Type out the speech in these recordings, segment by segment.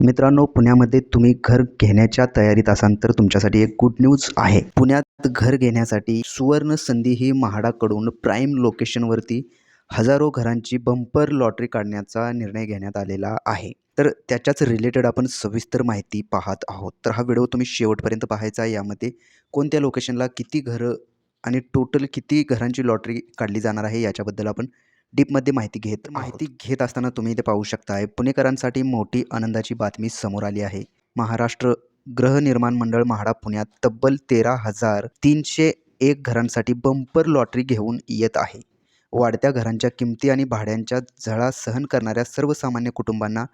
मित्रांनो पुण्यामध्ये तुम्ही घर घेण्याच्या तयारीत असाल तर तुमच्यासाठी एक गुड न्यूज आहे. पुण्यात घर घेण्यासाठी सुवर्ण संधी ही म्हाडाकडून प्राईम लोकेशनवरती हजारो घरांची बंपर लॉटरी काढण्याचा निर्णय घेण्यात आलेला आहे. तर त्याच्याच रिलेटेड आपण सविस्तर माहिती पाहत आहोत. तर हा व्हिडिओ तुम्ही शेवटपर्यंत पाहायचा यामध्ये कोणत्या लोकेशनला किती घरं आणि टोटल किती घरांची लॉटरी काढली जाणार आहे याच्याबद्दल आपण डीपमध्ये माहिती घेत माहिती घेत असताना तुम्ही इथे पाहू शकताय पुणेकरांसाठी मोठी आनंदाची बातमी समोर आली आहे. महाराष्ट्र गृहनिर्माण मंडळ म्हाडा पुण्यात तब्बल तेरा हजार तीनशे एक घरांसाठी बंपर लॉटरी घेऊन येत आहे. वाढत्या घरांच्या किमती आणि भाड्यांच्या झळा सहन करणाऱ्या सर्वसामान्य कुटुंबांना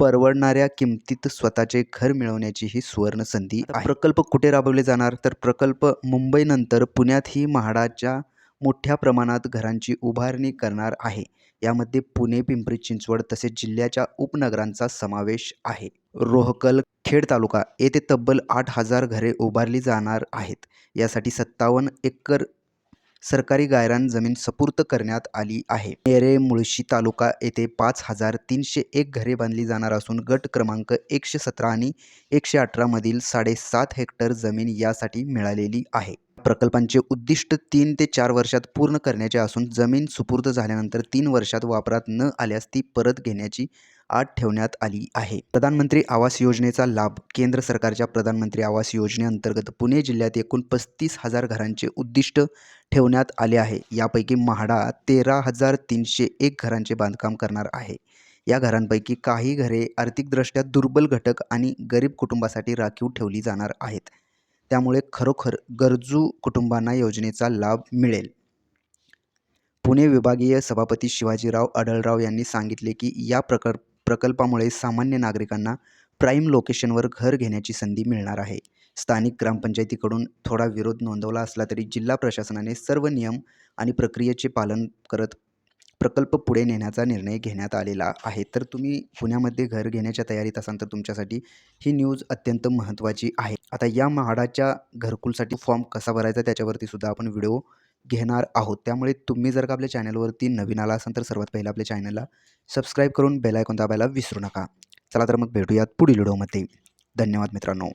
परवडणाऱ्या किमतीत स्वतःचे घर मिळवण्याची ही सुवर्ण संधी प्रकल्प कुठे राबवले जाणार? तर प्रकल्प मुंबईनंतर पुण्यातही म्हाडाच्या मोठ्या प्रमाणात घरांची उभारणी करणार आहे. यामध्ये पुणे पिंपरी चिंचवड तसेच जिल्ह्याच्या उपनगरांचा समावेश आहे. रोहकल खेड तालुका येथे तब्बल आठ हजार घरे उभारली जाणार आहेत. यासाठी सत्तावन्न एकर सरकारी गायरान जमीन सपूर्त करण्यात आली आहे. नेरे मुळशी तालुका येथे पाच हजार तीनशे एक घरे बांधली जाणार असून गट क्रमांक एकशे सतरा आणि एकशे अठरामधील साडेसात हेक्टर जमीन यासाठी मिळालेली आहे. प्रकल्पांचे उद्दिष्ट तीन ते चार वर्षात पूर्ण करण्याचे असून जमीन सुपूर्द झाल्यानंतर तीन वर्षात वापरात न आल्यास ती परत घेण्याची आट ठेवण्यात आली आहे. प्रधानमंत्री आवास योजनेचा लाभ केंद्र सरकारच्या प्रधानमंत्री आवास योजनेअंतर्गत पुणे जिल्ह्यात एकूण पस्तीस हजार घरांचे उद्दिष्ट ठेवण्यात आले आहे. यापैकी म्हाडा तेरा हजार तीनशे एक घरांचे बांधकाम करणार आहे. या घरांपैकी काही घरे आर्थिकदृष्ट्या दुर्बल घटक आणि गरीब कुटुंबासाठी राखीव ठेवली जाणार आहेत. त्यामुळे खरोखर गरजू कुटुंबांना योजनेचा लाभ मिळेल. पुणे विभागीय सभापती शिवाजीराव अडळराव यांनी सांगितले की या प्रकल्प प्रकल्पामुळे सामान्य नागरिकांना प्राईम लोकेशनवर घर घेण्याची संधी मिळणार आहे. स्थानिक ग्रामपंचायतीकडून थोडा विरोध नोंदवला असला तरी जिल्हा प्रशासनाने सर्व नियम आणि प्रक्रियेचे पालन करत प्रकल्प पुढे नेण्याचा निर्णय घेण्यात आलेला आहे. तर तुम्ही पुण्यामध्ये घर घेण्याच्या तयारीत असाल तर तुमच्यासाठी ही न्यूज अत्यंत महत्त्वाची आहे. आता या म्हाडाच्या घरकुलसाठी फॉर्म कसा भरायचा त्याच्यावरती सुद्धा आपण व्हिडिओ घेणार आहोत. त्यामुळे तुम्ही जर का आपल्या चॅनलवरती नवीन आला असाल तर सर्वात पहिलं आपल्या चॅनलला सबस्क्राईब करून बेल आयकॉन दाबायला विसरू नका. चला तर मग भेटूयात पुढील व्हिडिओमध्ये. धन्यवाद मित्रांनो.